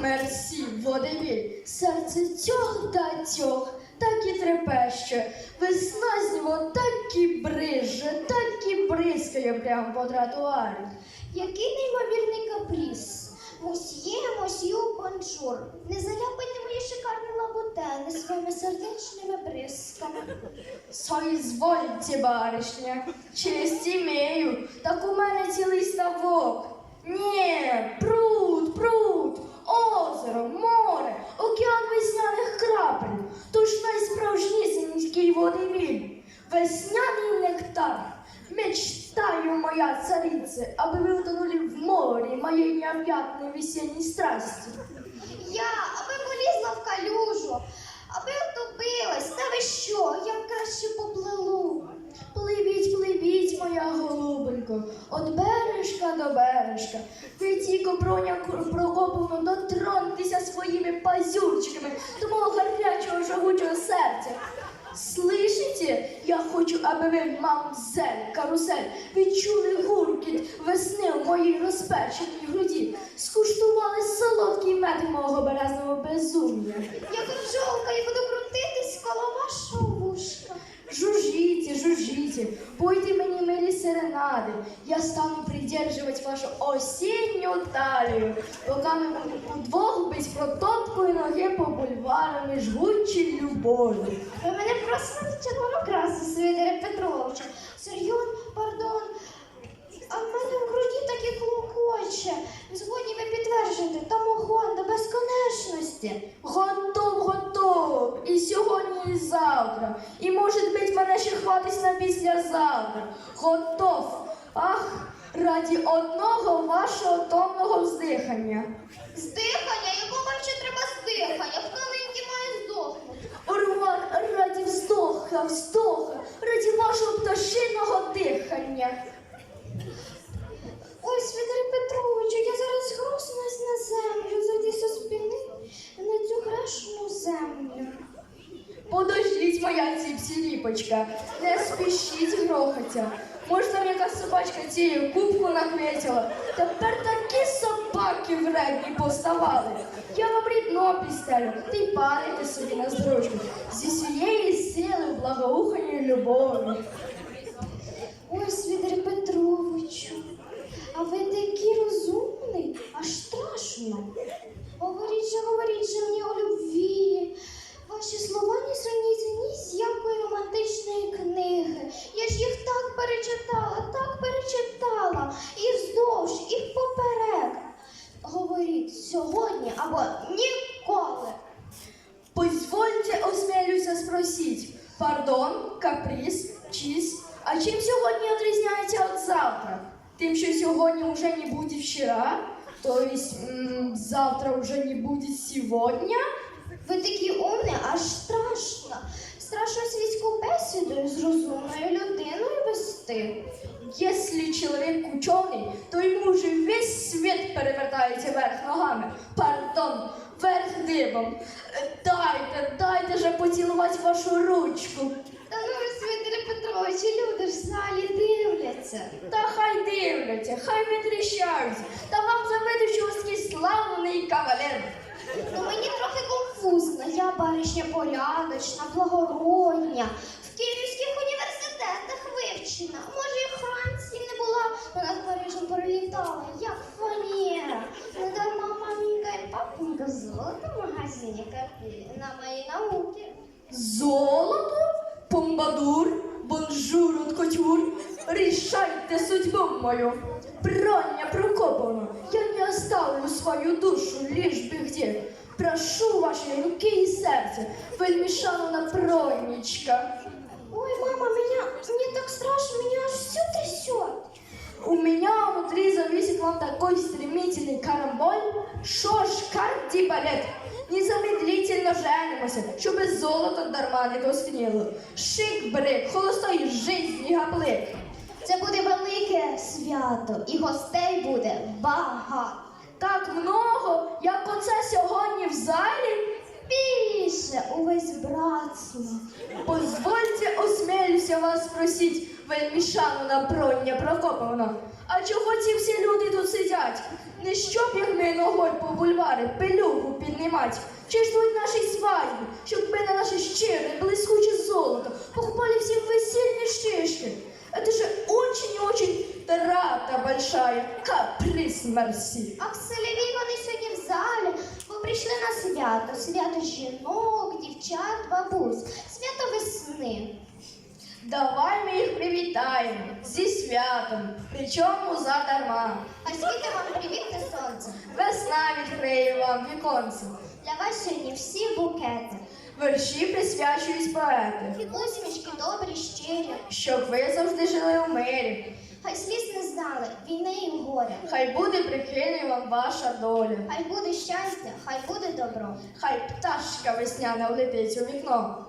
мерсі, водевіль, серце тьох да тьох, так і трепеще. Весна з нього так і бриже, так і бризкає прямо по тротуарі. Який неймовірний каприз. Мосьє, мосью, бонжур. Не заляпайте мої шикарні лабутени своїми сердечними бризками. Соізвольте, баришня, честь імею, так у мене цілий ставок. Ні, Мечтаю, моя царице, аби ви утонули в морі моєї необ'ятної весенній страсті. Я, аби полізла в калюжу, аби втопилась, та ви що, я краще поплилу. Пливіть, пливіть, моя голубонько, от бережка до бережка. Ви тільки броня Прокоповну дотроньтеся своїми пазюрчиками до я хочу, аби ви, мамзель, карусель, відчули гуркіт весни в моїй розпеченій груді, скуштували солодкий мед мого березного безум'я. Я тут жовка і буду крутитись коло вашого вушка. Жужжите, жужжите, пойте мені милі серенади. Я стану придерживать вашу осінню талію, поки ми будемо удвох без протоптої ноги по бульварам і жгучій любові. Ви мене просили червону красу, Свидере Петровичу. Серйон, пардон. А в мене в груді так і клокоче. Згодні ви підтверджуєте, там огонь до безконечності. Готов, готов. І сьогодні, і завтра. І може бить мене ще хватить на післязавтра. Готов. Ах, раді одного вашого томного вздихання. Здихання? Якого вам ще треба здихання? Хто нині має здохнути? Орван раді вздоха, вздоха, раді вашого пташиного дихання. Моя не спішіть грохотя. Може, там якась собачка цією кубку наклетіла. Тепер такі собаки вредні поставали. Я вам рідно пістелю, ти й парите собі на строчку. Зі своєї сили благоухання любові. Ой, Свидере Петровичу, а ви такий розумний, аж страшно. Говоріть же, говоріть же мені о любві. Ваші слова ні сраніться ні з якої романтичної книги. Я ж їх так перечитала, так перечитала. І вздовж, і впоперек. Говоріть сьогодні або ніколи. Позвольте, осмелюся Пардон, каприз, чисть. А чим сьогодні відрізняється від завтра? Тим, що сьогодні вже не буде вчора, то есть м, завтра вже не буде сьогодні. Ви такі умні, аж страшно. Страшно світську бесіду з розумною людиною вести. Якщо чоловік учений, то йому вже весь світ перевертається вверх ногами. Пардон, вверх дибом. Е, Дайте, дайте же поцілувати вашу ручку. Та ну ви, Святире Петровичу, люди ж в залі дивляться. Та хай дивляться, хай витріщаються. Та вам завидив, що такий славний кавалер. Ну мені трохи конфузно. Я баришня порядочна, благородня. В київських університетах вивчена. Може, і в Франції не була, но над Парижем перелітала, як фанера. Не дарма мамінька і папенька золото в на мої науки. Золото, помбадур, бонжур, от котюр, рішайте судьбу мою. Броня Прокоповна, я не оставлю свою душу, лишь бы где. Прошу вашей руки и сердца, вельми шановна бронечка. Ой, мама, меня, мне так страшно, меня аж все трясет. У меня внутри зависит вам такой стремительный карамболь. Шо ж, кардибалет. Незамедлительно женимося, щоб золото дарма не тускніло. Шик-брик, холостої жизні габлик. Це буде велике свято, і гостей буде багато. Так много, як оце сьогодні в залі. більше увесь братство. Позвольте, осмелюся вас спросить, вельмішану Проня Прокоповна. А чого ці всі люди тут сидять? Не щоб як ми ногой по бульвари пилюку піднімать, чи ж тут нашій свадьбі, щоб ми на наше щире, блискуче золото покупали всім весельні шишки. Это же очень-очень трата большая, каприз мерси. А в селеві вони сьогодні в залі, бо прийшли на свято. Свято жінок, дівчат, бабусь, свято весни. Давай ми їх привітаємо зі святом, причому задарма. А світи вам привітне сонце. Весна відкриє вам віконце. Для вас сьогодні всі букети. Верші присвячують поети, Усмішки добрі, щирі. щоб ви завжди жили у мирі. Хай сліз не знали війни і горя. Хай буде прихильною вам ваша доля. Хай буде щастя, хай буде добро. Хай пташка весняна влетить у вікно.